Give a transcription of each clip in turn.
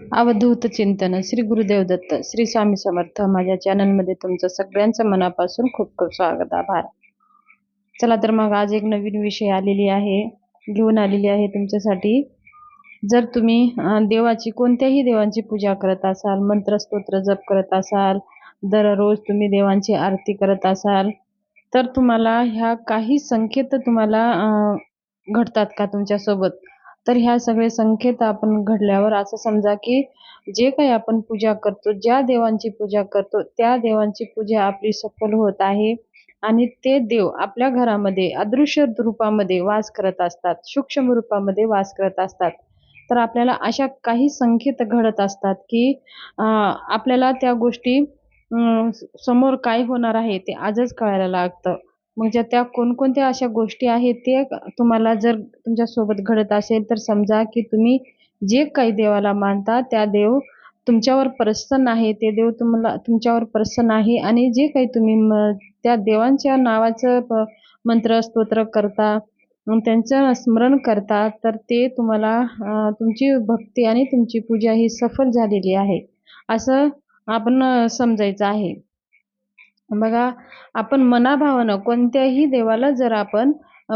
अवधूत चिंतन. श्री गुरुदेव दत्त श्री स्वामी समर्थ माझ्या चॅनलमध्ये तुमचं सगळ्यांचं मनापासून खूप खूप स्वागत आभार. चला तर मग आज एक नवीन विषय आलेली आहे घेऊन आलेली आहे तुमच्यासाठी. जर तुम्ही देवाची कोणत्याही देवांची पूजा करत असाल मंत्रस्तोत्र जप करत असाल दररोज तुम्ही देवांची आरती करत असाल तर तुम्हाला ह्या काही संकेत तुम्हाला घडतात का तुमच्यासोबत? तर ह्या सगळे संकेत आपण घडल्यावर असं समजा की जे काही आपण पूजा करतो ज्या देवांची पूजा करतो त्या देवांची पूजा आपली सफल होत आहे आणि ते देव आपल्या घरामध्ये अदृश्य रूपामध्ये वास करत असतात सूक्ष्म रूपामध्ये वास करत असतात. तर आपल्याला अशा काही संकेत घडत असतात की आपल्याला त्या गोष्टी समोर काय होणार आहे ते आजच कळायला लागतं. म्हणजे त्या कोणकोणत्या अशा गोष्टी आहेत ते तुम्हाला जर तुमच्यासोबत घडत असेल तर समजा की तुम्ही जे काही देवाला मानता त्या देव तुमच्यावर प्रसन्न आहे ते देव तुम्हाला तुमच्यावर प्रसन्न आहे आणि जे काही तुम्ही त्या देवांच्या नावाचं मंत्र स्तोत्र करता त्यांचं स्मरण करता तर ते तुम्हाला तुमची भक्ती आणि तुमची पूजा ही सफल झालेली आहे. असं आपण समजायचं आहे. बघा आपण मनाभावानं कोणत्याही देवाला जर आपण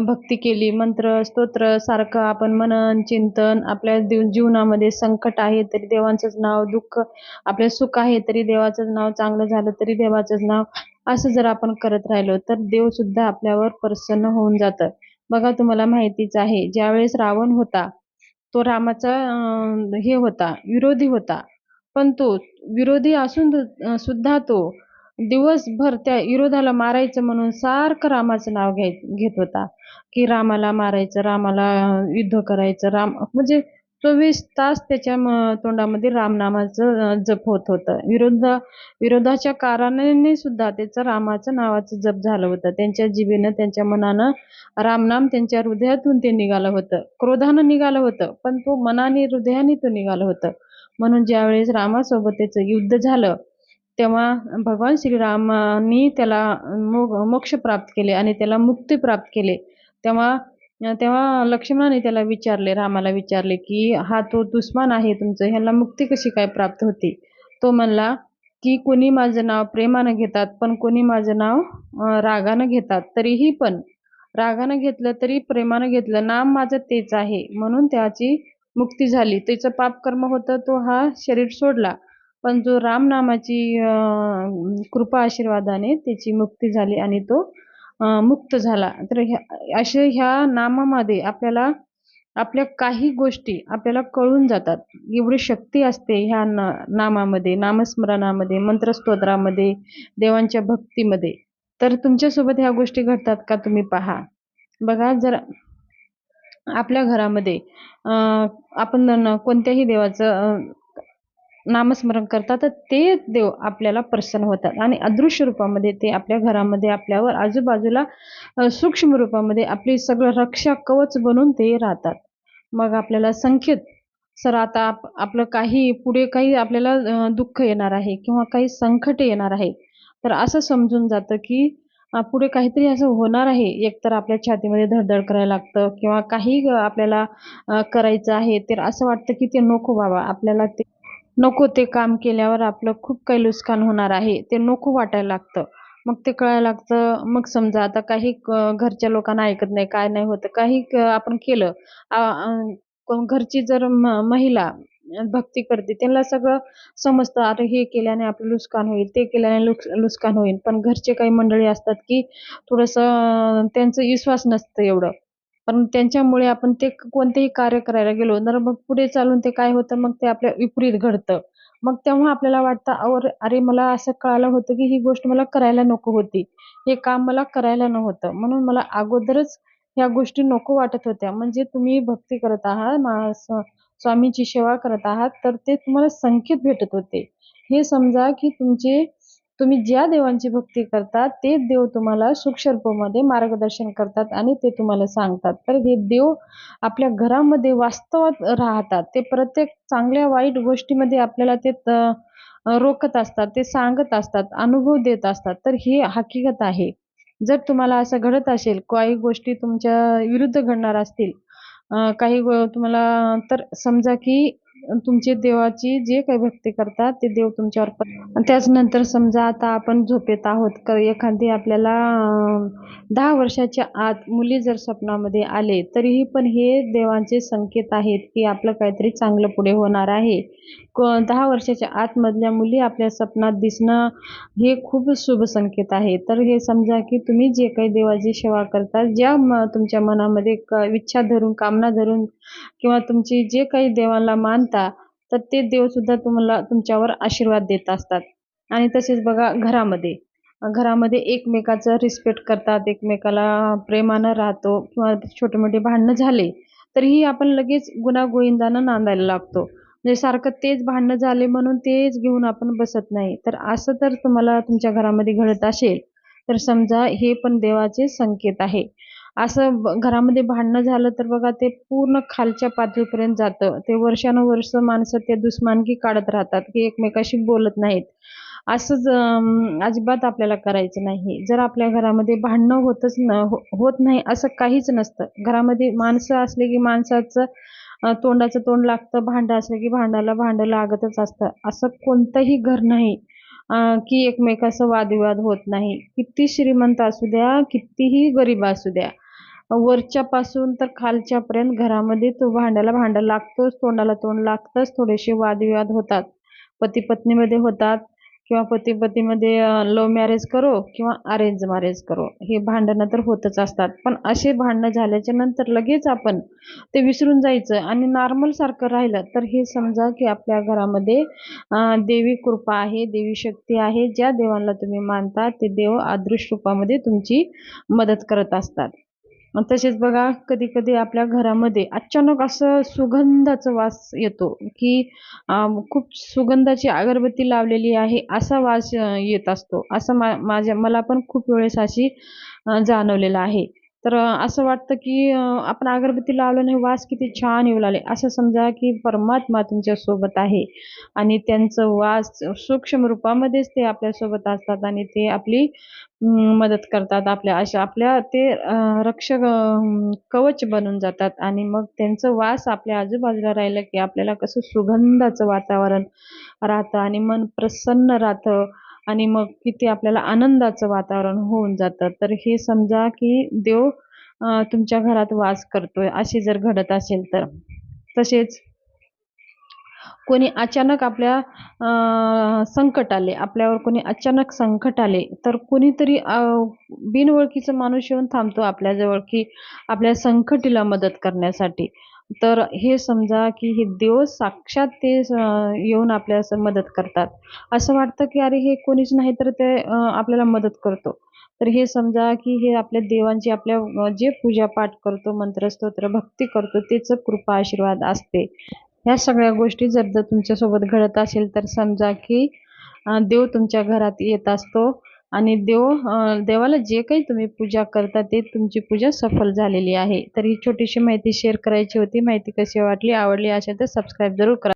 भक्ती केली मंत्र स्तोत्र सारखं आपण मनन चिंतन आपल्या जीवनामध्ये संकट आहे तरी देवांचंच नाव दुःख आपले सुख आहे तरी देवाचंच नाव चांगलं झालं तरी देवाचंच नाव असं जर आपण करत राहिलो तर देव सुद्धा आपल्यावर प्रसन्न होऊन जातं. बघा तुम्हाला माहितीच आहे ज्यावेळेस रावण होता तो रामाचा हे होता विरोधी होता. पण तो विरोधी असून सुद्धा तो दिवसभर त्या विरोधाला मारायचं म्हणून सारखं रामाचं नाव घ्याय घेत होता. की रामाला मारायचं रामाला युद्ध करायचं राम म्हणजे चोवीस तास त्याच्या तोंडामध्ये रामनामाचं जप होत होतं. विरोध विरोधाच्या कारणाने सुद्धा त्याचं रामाचं नावाचं जप झालं होतं. त्यांच्या जीवेनं त्यांच्या मनानं रामनाम त्यांच्या हृदयातून ते निघालं होतं. क्रोधानं निघालं होतं पण तो मनाने हृदयाने तो निघालं होतं. म्हणून ज्यावेळेस रामासोबत त्याचं युद्ध झालं तेव्हा भगवान श्रीरामांनी त्याला मोक्ष प्राप्त केले आणि त्याला मुक्ती प्राप्त केले. तेव्हा तेव्हा लक्ष्मणाने त्याला विचारले रामाला विचारले की हा तो दुश्मन आहे तुमचं ह्याला मुक्ती कशी काय प्राप्त होती? तो म्हणला की कोणी माझं नाव प्रेमानं घेतात पण कोणी माझं नाव रागानं घेतात तरीही पण. रागानं घेतलं तरी प्रेमानं घेतलं नाम माझं तेच आहे. म्हणून त्याची मुक्ती झाली. त्याचं पापकर्म होतं तो हा शरीर सोडला. पण जो रामनामाची कृपा आशीर्वादाने त्याची मुक्ती झाली आणि तो मुक्त झाला. तर ह्या असे ह्या नामामध्ये आपल्याला आपल्या काही गोष्टी आपल्याला कळून जातात. एवढी शक्ती असते ह्या ना नामामध्ये नामस्मरणामध्ये मंत्रस्तोत्रामध्ये देवांच्या भक्तीमध्ये. तर तुमच्यासोबत ह्या गोष्टी घडतात का तुम्ही पहा. बघा जर आपल्या घरामध्ये आपण कोणत्याही देवाचं नामस्मरण करतात तर ते देव आपल्याला प्रसन्न होतात. आणि अदृश्य रूपामध्ये ते आपल्या घरामध्ये आपल्यावर आजूबाजूला सूक्ष्म रूपामध्ये आपली सगळं रक्षा कवच बनून ते राहतात. मग आपल्याला संख्येत सर आता आप आपलं काही पुढे काही आपल्याला दुःख येणार आहे किंवा काही संकट येणार आहे. तर असं समजून जातं की पुढे काहीतरी असं होणार आहे. एकतर आपल्या छातीमध्ये धडधड करायला लागतं किंवा काही आपल्याला करायचं आहे तर असं वाटतं की ते नको बाबा. आपल्याला ते नको ते काम केल्यावर आपलं खूप काही नुकसान होणार आहे. ते नको वाटायला लागतं. मग ते कळायला लागतं. मग समजा आता काही घरच्या लोकांना ऐकत नाही काय नाही होतं. काही आपण केलं. घरची जर महिला भक्ती करते त्यांना सगळं समजतं. अरे हे केल्याने आपलं नुकसान होईल ते केल्याने नुकसान होईल. पण घरचे काही मंडळी असतात की थोडंसं त्यांचं विश्वास नसतं एवढं. पण त्यांच्यामुळे आपण ते कोणतेही कार्य करायला गेलो तर मग पुढे चालून ते काय होतं? मग ते आपल्या विपरीत घडतं. मग तेव्हा आपल्याला वाटतं अरे अरे मला असं कळालं होतं की ही गोष्ट मला करायला नको होती. हे काम मला करायला नव्हतं. म्हणून मला अगोदरच ह्या गोष्टी नको वाटत होत्या. म्हणजे तुम्ही भक्ती करत आहात स्वामीची सेवा करत आहात तर ते तुम्हाला संकेत भेटत होते. हे समजा की तुमचे तुम्ही ज्या देवांची भक्ती करता ते देव तुम्हाला सूक्ष्म मार्गदर्शन करतात आणि ते तुम्हाला सांगतात. तर हे देव आपल्या घरामध्ये वास्तवात राहतात. ते प्रत्येक चांगल्या वाईट गोष्टीमध्ये आपल्याला ते रोखत असतात ते सांगत असतात अनुभव देत असतात. तर ही हकीकत आहे. जर तुम्हाला असं घडत असेल काही गोष्टी तुमच्या विरुद्ध घडणार असतील काही तुम्हाला तर समजा की तुमचे देवाची जे काही भक्ती करतात ते देव तुमच्यावर प- त्याचनंतर समजा आता आपण झोपेत आहोत एखादी आपल्याला दहा वर्षाच्या आत मुली जर स्वप्नामध्ये आले तरीही पण हे देवांचे संकेत आहेत की आपलं काहीतरी चांगलं पुढे होणार आहे. क- दहा वर्षाच्या आतमधल्या मुली आपल्या स्वप्नात दिसणं हे खूप शुभ संकेत आहे. तर हे समजा की तुम्ही जे काही देवाची सेवा करता ज्या म- तुमच्या मनामध्ये क- इच्छा धरून कामना धरून किंवा तुमची जे काही देवाला मानता तर ते देव सुद्धा तुम्हाला तुमच्यावर आशीर्वाद देत असतात. आणि तसेच बघा घरामध्ये. घरामध्ये एकमेकाचं रिस्पेक्ट करतात एकमेकाला प्रेमानं राहतो किंवा छोटे मोठे भांडणं झाले तरीही आपण लगेच गुणागोविंदानं नांदायला लागतो. म्हणजे सारखं तेच भांडणं झाले म्हणून तेच घेऊन आपण बसत नाही. तर असं तर तुम्हाला तुमच्या घरामध्ये घडत असेल तर समजा हे पण देवाचे संकेत आहे. असं ब- घरामध्ये भांडणं झालं तर बघा ते पूर्ण खालच्या पातळीपर्यंत जातं. ते वर्षानुवर्ष माणसं ते दुश्मनकी काढत राहतात की एकमेकाशी बोलत नाहीत. असंच अजिबात आपल्याला करायचं नाही. जर आपल्या घरामध्ये भांडणं होतच न हो- होत नाही असं काहीच नसतं. घरामध्ये माणसं असले की माणसाचं तोंडाचं तोंड लागतं भांडं असलं की भांडाला भांडं लागतच असतं. असं कोणतंही घर नाही की एकमेकाचं वादविवाद होत नाही. किती श्रीमंत असू द्या कितीही गरीब असू द्या. वरच्यापासून तर खालच्यापर्यंत घरामध्ये तो भांड्याला भांडं लागतोच तोंडाला तोंड लागतंच थोडेसे वादविवाद होतात. पती पत्नीमध्ये होतात किंवा पती पतीमध्ये लव्ह मॅरेज करो किंवा अरेंज मॅरेज करो. हे भांडणं तर होतच असतात. पण असे भांडणं झाल्याच्यानंतर लगेच आपण ते विसरून जायचं आणि नॉर्मल सारखं राहिलं तर हे समजा की आपल्या घरामध्ये देवी कृपा आहे देवी शक्ती आहे ज्या देवांना तुम्ही मानता ते देव अदृश्य रूपामध्ये तुमची मदत करत असतात. तसेच बघा कधी कधी आपल्या घरामध्ये अचानक असं सुगंधाचा वास येतो की खूप सुगंधाची अगरबत्ती लावलेली आहे असा वास येत असतो. असं मा माझ्या मला पण खूप वेळेस अशी जाणवलेलं आहे. तर असं वाटतं की आपण अगरबत्ती लावल्याने वास किती छान येऊ लागले. असं समजा की परमात्मा तुमच्यासोबत आहे आणि त्यांचं वास सूक्ष्म रूपामध्येच ते आपल्यासोबत असतात आणि ते आपली मदत करतात. आपल्या अशा आपल्या ते रक्षक कवच बनून जातात आणि मग त्यांचं वास आपल्या आजूबाजूला राहिलं की आपल्याला कसं सुगंधाचं वातावरण राहतं आणि मन प्रसन्न राहतं. आणि मग किती आपल्याला आनंदाचं वातावरण होऊन जातं. तर हे समजा की देव तुमच्या घरात वास करतोय असे जर घडत असेल तर. तसेच कोणी अचानक आपल्या अं, संकट आले आपल्यावर कोणी अचानक संकट आले तर कोणीतरी अं, माणूस येऊन थांबतो आपल्याजवळ की आपल्या संकटीला मदत करण्यासाठी. तर हे समजा की हे देव साक्षात ते येऊन आपल्यास मदत करतात. असं वाटतं की अरे हे कोणीच नाही तर ते आपल्याला मदत करतो. तर हे समजा की हे आपल्या देवांची आपल्या जे जे पूजापाठ करतो मंत्रस्तोत्र भक्ती करतो तेच कृपा आशीर्वाद असते. ह्या सगळ्या गोष्टी जर जर तुमच्यासोबत घडत असेल तर समजा की देव तुमच्या घरात येत असतो. आणि देव देवाला जे काही तुम्ही पूजा करता ते तुमची पूजा सफल झालेली आहे. तर ही छोटीशी माहिती शेअर करायची होती. माहिती कशी वाटली आवडली असेल तर सबस्क्राईब जरूर करा.